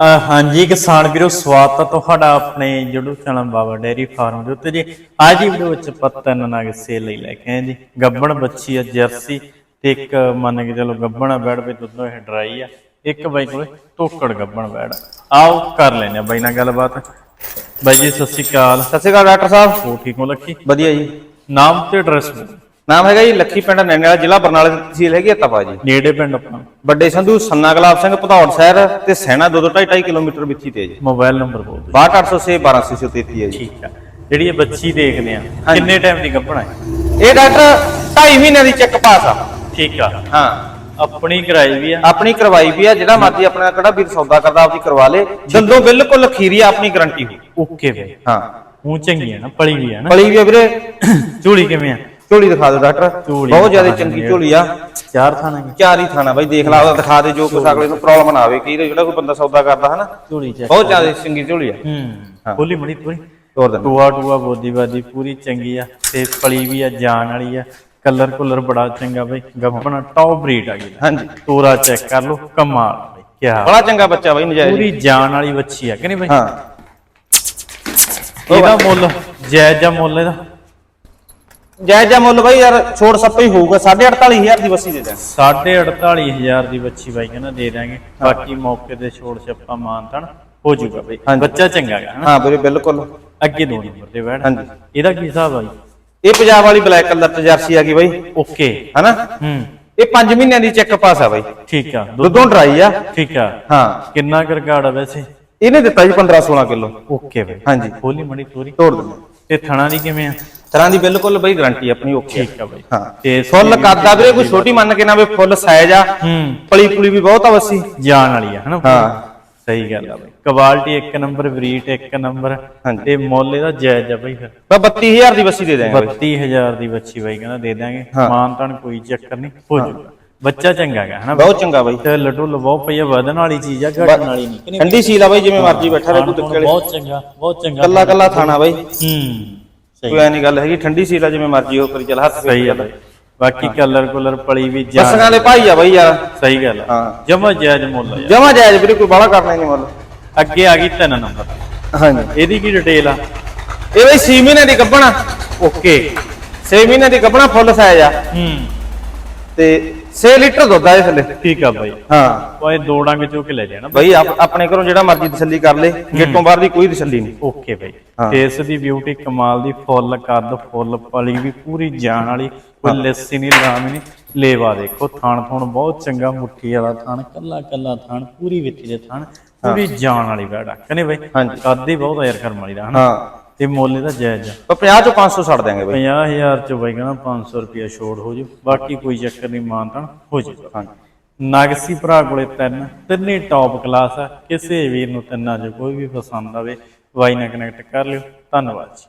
ਹਾਂਜੀ ਕਿਸਾਨ ਵੀਰੋ ਸਵਾਗਤ ਹੈ ਤੁਹਾਡਾ ਆਪਣੇ YouTube channel Baba dairy farm ਦੇ ਉੱਤੇ ਜੀ। ਅੱਜ ਦੀ ਵੀਡੀਓ ਵਿੱਚ ਆਪਾਂ ਤਿੰਨ ਨਗ ਸੇਲ ਲਈ ਲੈ ਕੇ ਆਏ ਜੀ। ਗੱਬਣ ਬੱਚੀ ਆ ਜਰਸੀ ਤੇ ਇੱਕ ਮੰਨ ਕੇ ਚਲੋ ਗੱਬਣ ਆ ਬੈੜ ਵਿੱਚ ਦੁੱਧੋਂ ਇਹ ਡਰਾਈ ਆ। ਇੱਕ ਬਾਈ ਕੋਲੇ ਤੋਕੜ ਗੱਬਣ ਬੈੜ ਆ। ਆਓ ਕਰ ਲੈਨੇ ਆ ਬਾਈ ਨਾਲ ਗੱਲਬਾਤ। ਬਾਈ ਜੀ ਸਤਿ ਸ਼੍ਰੀ ਅਕਾਲ। ਸਤਿ ਸ਼੍ਰੀ ਅਕਾਲ ਡਾਕਟਰ ਸਾਹਿਬ। ਹੋ ਠੀਕ ਹੋ ਲੱਖੀ ਵਧੀਆ ਜੀ। ਨਾਮ ਤੇ ਐਡਰੈਸ ਨਾਮ ਹੈਗਾ ਜੀ ਲੱਖੀ ਪਿੰਡ ਨੈਣੇ ਵਾਲਾ ਜ਼ਿਲ੍ਹਾ ਬਰਨਾਲਾ ਦੀ ਤਹਿਸੀਲ ਹੈਗੀ ਹੈ ਤਪਾ ਜੀ। ਨੇੜੇ ਪਿੰਡ ਆਪਣਾ। ਵੱਡੇ ਸੰਧੂ ਸੰਨਾ ਗੁਲਾਬ ਸਿੰਘ ਭਦੌੜ ਸ਼ਹਿਰ ਤੇ ਸੈਣਾ 2.5 ਕਿਲੋਮੀਟਰ ਵਿੱਚੀ ਤੇ ਜੀ। ਮੋਬਾਈਲ ਨੰਬਰ ਬੋਲ ਦਿਓ। 62806 12633 ਹੈ ਜੀ। ਠੀਕ ਆ। ਜਿਹੜੀ ਇਹ ਬੱਚੀ ਦੇਖਦੇ ਆ ਕਿੰਨੇ ਟਾਈਮ ਦੀ ਗੱਭਣ ਹੈ? ਇਹ ਡਾਕਟਰ 2.5 ਮਹੀਨਿਆਂ ਦੀ ਚੈੱਕ ਪਾਸ ਆ। ਠੀਕ ਆ। ਹਾਂ। ਆਪਣੀ ਕਰਾਈ ਵੀ ਆ? ਆਪਣੀ ਕਰਵਾਈ ਵੀ ਆ ਜਿਹੜਾ ਮਰਜ਼ੀ ਆਪਣਾ ਕਿਹੜਾ ਵੀਰ ਸੌਦਾ ਕਰਦਾ ਆਪਦੀ ਕਰਵਾ ਲੇ। ਦੰਦੋਂ ਬਿਲਕੁਲ ਖੀਰੀ ਆ ਆਪਣੀ ਗਾਰੰਟੀ ਹੋ ਓਕੇ ਵੇ ਹਾਂ। ਉਹ ਚੰਗੀ ਆ ਨਾ ਪਲੀ ਵੀ ਆ ਨਾ। ਪਲੀ ਵੀ ਆ ਵੀਰੇ। ਝੋਲੀ ਕਿਵੇਂ ਆ? ਝੋਲੀ ਦਿਖਾ ਦਿਓ ਡਾਕਟਰ। ਝੋਲੀ ਬਹੁਤ ਜ਼ਿਆਦਾ ਚੰਗੀ ਝੋਲੀ ਆ। ਚਾਰ ਥਾਣਾ ਚਾਰ ਹੀ ਥਾਣਾ ਬਾਈ ਦੇਖ ਲਾ ਉਹਦਾ ਦਿਖਾ ਦੇ ਜੋ ਕੁਛ ਅਗਲੇ ਨੂੰ ਪ੍ਰੋਬਲਮ ਨਾ ਆਵੇ। ਵਾਰ ਜਿਹੜਾ ਕੋਈ ਬੰਦਾ ਸੌਦਾ ਕਰਦਾ ਹਨਾ। ਝੋਲੀ ਚ ਬਹੁਤ ਜ਼ਿਆਦਾ ਚੰਗੀ ਝੋਲੀ ਆ। ਹੂੰ। ਖੋਲੀ ਮੜੀ ਪੂਰੀ ਤੋਰ ਦਿੰਦਾ। ਟੂਆ ਟੂਆ ਬੋਦੀ ਬਾਦੀ ਪੂਰੀ ਚੰਗੀ ਆ। ਤੇ ਪਲੀ ਵੀ ਆ ਜਾਨ ਵਾਲੀ ਆ। ਕਲਰ ਕੁਲਰ ਬੜਾ ਚੰਗਾ ਬਈ। ਗੱਬਣਾ ਟੌਪ ਬਰੀਡ ਆ ਗਈ ਹਾਂਜੀ। ਤੋਰਾ ਚੈੱਕ ਕਰ ਲਓ। ਕਮਾਲ ਬਈ ਕੀ ਬੜਾ ਚੰਗਾ ਬੱਚਾ ਬਾਈ ਨਜਾਇਜ਼। ਪੂਰੀ ਜਾਨ ਵਾਲੀ ਬੱਚੀ ਆ ਕਿ ਨਹੀਂ ਬਈ? ਹਾਂ। ਇਹਦਾ ਮੁੱਲ ਜਾਇਜ਼ ਜਾਂ ਮੁੱਲ ਇਹਦਾ। ਜਾਇਜ਼ ਜਾ ਮੁੱਲ ਬਾਈ ਯਾਰ ਛੋੜ ਸੱਪਾ ਹੀ ਹੋਊਗਾ। 48500 ਦੀ ਬੱਸੀ ਦੇ ਦਾਂ ਸਾਢੇ 48000 ਦੀ ਬੱਚੀ ਬਾਈ ਕਹਿੰਦਾ ਦੇ ਦਾਂਗੇ ਬਾਕੀ ਮੌਕੇ ਤੇ ਛੋੜ ਛੱਪਾ ਮਾਨਤਨ ਹੋ ਜਾਊਗਾ ਬਈ। ਬੱਚਾ ਚੰਗਾ ਹਨਾ? ਹਾਂ ਵੀਰੇ ਬਿਲਕੁਲ। ਅੱਗੇ ਦੋ ਨੰਬਰ ਤੇ ਬੈਠ। ਹਾਂਜੀ। ਇਹਦਾ ਕੀ ਹਿਸਾਬ ਆ ਜੀ ਇਹ ਪੰਜਾਬ ਵਾਲੀ ਬਲੈਕ ਕਲਰ ਤੇ ਜਰਸੀ ਆ ਗਈ ਬਾਈ। ਓਕੇ। ਹਨਾ? ਹੂੰ। ਇਹ 5 ਮਹੀਨਿਆਂ ਦੀ ਚੈੱਕ ਪਾਸ ਆ ਬਾਈ। ਠੀਕ ਆ। ਦੁੱਧ ਡਰਾਈ ਆ। ਠੀਕ ਆ। ਹਾਂ। ਕਿੰਨਾ ਕੁ ਰਿਕਾਰਡ ਆ ਵੈਸੇ? ਇਹਨੇ ਦਿੱਤਾ ਜੀ 15 16 ਕਿਲੋ। ਓਕੇ ਬਈ। ਹਾਂਜੀ। ਖੋਲੀ ਮੜੀ ਤੋਰੀ। ਤੋੜ ਦਿੰਦੇ। ਤੇ ਥਣਾ ਦੀ ਕਿਵੇਂ ਆ? ਤਰ੍ਹਾਂ ਦੀ ਬਿਲਕੁਲ ਬਾਈ ਗਾਰੰਟੀ ਆਪਣੀ ਓਕੇ ਠੀਕ ਆ ਬਈ। ਹਾਂ। ਤੇ ਫੁੱਲ ਆ ਵੀਰੇ ਕੋਈ ਛੋਟੀ ਮੰਨ ਕੇ ਨਾ ਵੇ ਫੁੱਲ ਸਾਈਜ਼ ਆ ਹੂੰ। ਪਲੀ ਪੁਲੀ ਵੀ ਬਹੁਤ ਆ ਬੱਸੀ ਜਾਨ ਵਾਲੀ ਆ ਹਨਾ ਹਾਂ। ਸਹੀ ਗੱਲ ਆ ਬਈ। ਕੁਆਲਿਟੀ ਇੱਕ ਨੰਬਰ ਬਰੀਟ ਇੱਕ ਨੰਬਰ। ਤੇ ਮੁੱਲ ਇਹਦਾ ਜਾਇਜ਼ ਆ ਬਈ ਫਿਰ। ਬਾ 32000 ਦੀ ਬੱਸੀ ਦੇ ਦਾਂਗੇ ਬਾਈ। 32000 ਦੀ ਬੱਚੀ ਬਾਈ ਕਹਿੰਦਾ ਦੇ ਦਾਂਗੇ ਹਾਂ। ਮਾਨ ਤਾਨ ਕੋਈ ਚੱਕਰ ਨਹੀਂ ਹੋ ਜਾਊਗਾ ਬੱਚਾ ਚੰਗਾ ਹੈਗਾ ਹਨਾ ਬਹੁਤ ਚੰਗਾ ਬਾਈ। ਤੇ ਲੱਡੂ ਲਵਾਓ ਪਈਆ ਵਧਣ ਵਾਲੀ ਚੀਜ਼ ਆ ਘਟਣ ਵਾਲੀ ਨਹੀਂ। ਠੰਡੀ ਸੀਲ ਆ ਬਾਈ ਜਿਵੇਂ ਮਰਜ਼ੀ ਬੈਠਾ ਰਹੇ ਵਾਲੀ ਬਹੁਤ ਚੰਗਾ ਬਹੁਤ ਚੰਗਾ। ਕੱਲਾ ਕੱਲਾ ਥਾਣਾ ਬਾਈ। ਹੂੰ। ਕੋਈ ਐ ਨਹੀਂ ਗੱਲ ਹੈਗੀ ਠੰਡੀ ਸੀਲ ਆ ਜਿਵੇਂ ਮਰਜ਼ੀ ਉਹ ਕਰੀ ਚੱਲ ਹੱਥ ਫੇਰ ਸਹੀ ਬਾਈ ਬਾਕੀ ਕਲਰ ਕੁਲਰ ਪਲੀ ਵੀ ਜਾ ਬੱਸਾਂ ਵਾਲੇ ਭਾਈ ਆ ਬਾਈ ਯਾਰ। ਸਹੀ ਗੱਲ ਹਾਂ। ਜਮਾ ਜਾਇਜ਼ ਮੁੱਲ ਆ ਯਾਰ। ਜਮਾ ਜਾਇਜ਼ ਵੀਰੇ ਕੋਈ ਬਾਹਲਾ ਕਰਨਾ ਹੀ ਨਹੀਂ ਮੁੱਲ। ਅੱਗੇ ਆ ਗਈ ਤਿੰਨ ਨੰਬਰ। ਹਾਂਜੀ। ਇਹਦੀ ਕੀ ਡਿਟੇਲ ਆ? ਇਹ ਬਈ 6 ਮਹੀਨੇ ਦੀ ਗੱਭਣਾ। ਓਕੇ। 6 ਮਹੀਨੇ ਦੀ ਗੱਭਣਾ ਫੁੱਲ ਸਾਈਜ਼ ਆ। ਹੂੰ। ਤੇ 6 ਲੀਟਰ ਦੁੱਧ ਆ ਥੱਲੇ। ਠੀਕ ਆ ਬਾਈ। ਹਾਂ। ਓਏ ਦੋ ਡੰਗ ਚੋ ਕੇ ਲੈ ਜਾਣਾ ਬਈ। ਆਪ- ਆਪਣੇ ਘਰੋਂ ਜਿਹੜਾ ਮਰਜ਼ੀ ਤਸੱਲੀ ਕਰ ਲੇ। ਗੇਟੋਂ ਬਾਹਰ ਦੀ ਕੋਈ ਤਸੱਲੀ ਨਹੀਂ। ਓਕੇ ਬਾਈ। ਫੇਸ ਦੀ ਬਿਊਟੀ ਕਮਾਲ ਦੀ ਫੁੱਲ ਕੱਦ ਫੁੱਲ ਪਲੀ ਵੀ ਪੂਰੀ ਜਾਨ ਵਾਲੀ। ਕੋਈ ਲੱਸੀ ਨਹੀਂ ਲਾਮ ਨਹੀਂ। ਲੇਵਾ ਦੇਖੋ ਥਣ ਥਣ ਬਹੁਤ ਚੰਗਾ ਮੁੱਠੀ ਵਾਲਾ ਥਣ ਕੱਲਾ ਕੱਲਾ ਥਣ ਪੂਰੀ ਵਿੱਥੀ ਦੇ ਥਣ ਪੂਰੀ ਜਾਨ ਵਾਲੀ ਬੈੜਾ। ਕਨੇ ਬਾਈ। ਕੱਦ ਹੀ ਬਹੁਤ ਯਾਰ ਕਰਮ ਵਾਲੀ ਦਾ ਹਾਂ। ਤੇ ਮੁੱਲ ਇਹਦਾ ਜਾਇਜ਼ ਆ। ਪਰ 50 ਚੋਂ 500 ਛੱਡ ਦਿਆਂਗੇ ਬਈ। 50000 ਚ ਬਾਈ ਕਹਿੰਦਾ 500 ਰੁਪਿਆ ਛੋੜ ਹੋ ਜੂ। ਬਾਕੀ ਕੋਈ ਚੱਕਰ ਨਹੀਂ ਮਾਨਤਾਂ ਹੋ ਜਾਊਗਾ ਹਾਂਜੀ। ਨਗਸੀ ਭਰਾ ਕੋਲੇ ਤਿੰਨ ਤਿੰਨੇ ਟੌਪ ਕਲਾਸ ਆ। ਕਿਸੇ ਵੀਰ ਨੂੰ ਤਿੰਨਾਂ ਚ ਕੋਈ ਵੀ ਪਸੰਦ ਆਵੇ ਵਾਈ ਨਾਲ ਕਨੈਕਟ ਕਰ ਲਿਓ। ਧੰਨਵਾਦ ਜੀ।